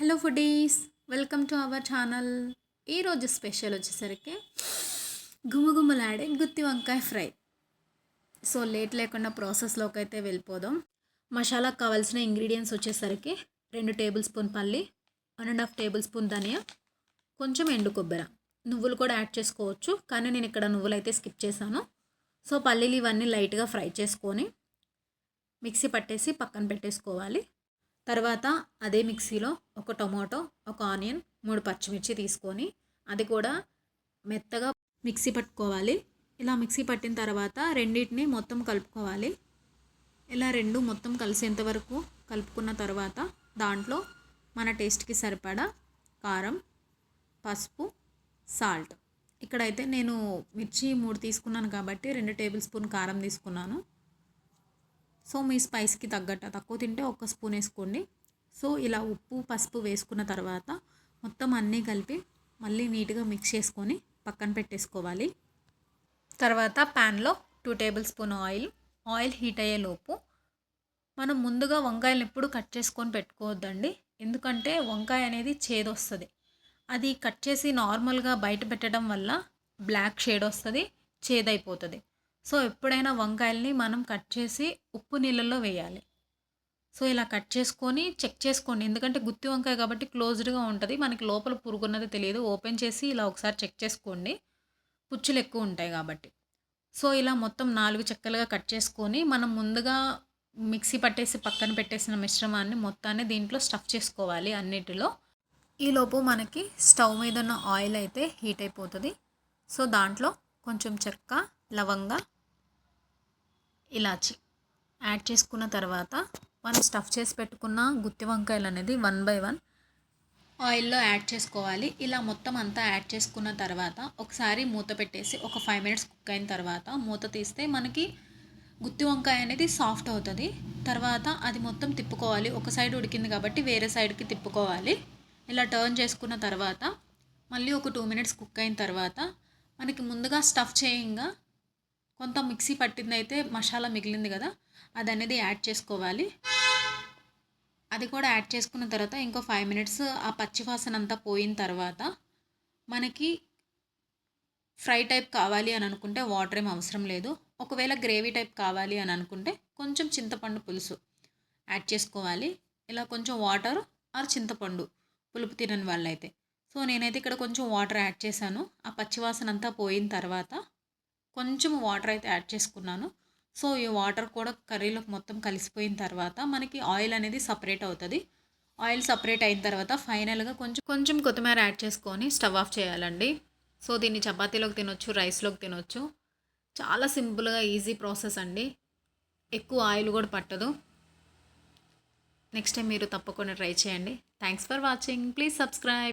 Hello foodies welcome to our channel ఈరోజు special వచ్చేసరికి గుమగుమలాడే గుత్తి వంకాయ ఫ్రై. సో లేట్ లేకుండా ప్రాసెస్లోకి అయితే వెళ్ళిపోదాం. మసాలాకు కావాల్సిన ఇంగ్రీడియంట్స్ వచ్చేసరికి రెండు టేబుల్ స్పూన్ పల్లి one and half tablespoon ధనియా కొంచెం ఎండు కొబ్బరి. నువ్వులు కూడా యాడ్ చేసుకోవచ్చు కానీ నేను ఇక్కడ నువ్వులు అయితే స్కిప్ చేశాను. సో పల్లీలు ఇవన్నీ లైట్గా ఫ్రై చేసుకొని మిక్సీ పట్టేసి పక్కన పెట్టేసుకోవాలి. తర్వాత అదే మిక్సీలో ఒక టొమాటో ఒక ఆనియన్ మూడు పచ్చిమిర్చి తీసుకొని అది కూడా మెత్తగా మిక్సీ పట్టుకోవాలి. ఇలా మిక్సీ పట్టిన తర్వాత రెండింటిని మొత్తం కలుపుకోవాలి. ఇలా రెండు మొత్తం కలిసేంత వరకు కలుపుకున్న తర్వాత దాంట్లో మన టేస్ట్కి సరిపడా కారం పసుపు సాల్ట్. ఇక్కడైతే నేను మిర్చి మూడు తీసుకున్నాను కాబట్టి రెండు టేబుల్ స్పూన్ కారం తీసుకున్నాను. సో మీ స్పైస్కి తగ్గట్టు తక్కువ తింటే ఒక స్పూన్ వేసుకోండి. సో ఇలా ఉప్పు పసుపు వేసుకున్న తర్వాత మొత్తం అన్నీ కలిపి మళ్ళీ నీట్గా మిక్స్ చేసుకొని పక్కన పెట్టేసుకోవాలి. తర్వాత ప్యాన్లో two tablespoon oil oil heat అయ్యే లోపు మనం ముందుగా వంకాయలు ఎప్పుడు కట్ చేసుకొని పెట్టుకోవద్దండి. ఎందుకంటే వంకాయ అనేది చేదొస్తుంది. అది కట్ చేసి నార్మల్గా బయట పెట్టడం వల్ల బ్లాక్ షేడ్ వస్తుంది చేదైపోతుంది. సో ఎప్పుడైనా వంకాయల్ని మనం కట్ చేసి ఉప్పు నీళ్ళల్లో వేయాలి. సో ఇలా కట్ చేసుకొని చెక్ చేసుకోండి. ఎందుకంటే గుత్తి వంకాయ కాబట్టి క్లోజ్డ్గా ఉంటుంది. మనకి లోపల పురుగున్నది తెలియదు. ఓపెన్ చేసి ఇలా ఒకసారి చెక్ చేసుకోండి. పుచ్చులు ఎక్కువ ఉంటాయి కాబట్టి. సో ఇలా మొత్తం నాలుగు చెక్కలుగా కట్ చేసుకొని మనం ముందుగా మిక్సీ పట్టేసి పక్కన పెట్టేసిన మిశ్రమాన్ని మొత్తాన్ని దీంట్లో స్టఫ్ చేసుకోవాలి అన్నిటిలో. ఈలోపు మనకి స్టవ్ మీద ఉన్న ఆయిల్ అయితే హీట్ అయిపోతుంది. సో దాంట్లో కొంచెం చెక్క లవంగా ఇలాచి యాడ్ చేసుకున్న తర్వాత మనం స్టఫ్ చేసి పెట్టుకున్న గుత్తి వంకాయలు అనేది వన్ బై వన్ ఆయిల్లో యాడ్ చేసుకోవాలి. ఇలా మొత్తం అంతా యాడ్ చేసుకున్న తర్వాత ఒకసారి మూత పెట్టేసి ఒక ఫైవ్ మినిట్స్ కుక్ అయిన తర్వాత మూత తీస్తే మనకి గుత్తి వంకాయ అనేది సాఫ్ట్ అవుతుంది. తర్వాత అది మొత్తం తిప్పుకోవాలి. ఒక సైడ్ ఉడికింది కాబట్టి వేరే సైడ్కి తిప్పుకోవాలి. ఇలా టర్న్ చేసుకున్న తర్వాత మళ్ళీ ఒక టూ మినిట్స్ కుక్ అయిన తర్వాత మనకి ముందుగా స్టఫ్ చేయంగా కొంత మిక్సీ పట్టింది అయితే మసాలా మిగిలింది కదా అది అనేది యాడ్ చేసుకోవాలి. అది కూడా యాడ్ చేసుకున్న తర్వాత ఇంకో ఫైవ్ మినిట్స్ ఆ పచ్చివాసన అంతా పోయిన తర్వాత మనకి ఫ్రై టైప్ కావాలి అని అనుకుంటే వాటర్ ఏం అవసరం లేదు. ఒకవేళ గ్రేవీ టైప్ కావాలి అని అనుకుంటే కొంచెం చింతపండు పులుసు యాడ్ చేసుకోవాలి. ఇలా కొంచెం వాటర్ ఆర్ చింతపండు పులుపు తినని వాళ్ళైతే. సో నేనైతే ఇక్కడ కొంచెం వాటర్ యాడ్ చేశాను. ఆ పచ్చివాసన అంతా పోయిన తర్వాత కొంచెం వాటర్ అయితే యాడ్ చేసుకున్నాను. సో ఈ వాటర్ కూడా కర్రీలోకి మొత్తం కలిసిపోయిన తర్వాత మనకి ఆయిల్ అనేది సపరేట్ అవుతుంది. ఆయిల్ సపరేట్ అయిన తర్వాత ఫైనల్గా కొంచెం కొంచెం కొత్తిమీర యాడ్ చేసుకొని స్టవ్ ఆఫ్ చేయాలండి. సో దీన్ని చపాతీలోకి తినొచ్చు రైస్లోకి తినొచ్చు. చాలా సింపుల్గా ఈజీ ప్రాసెస్ అండి. ఎక్కువ ఆయిల్ కూడా పట్టదు. నెక్స్ట్ టైం మీరు తప్పకుండా ట్రై చేయండి. Thanks for watching. Please subscribe.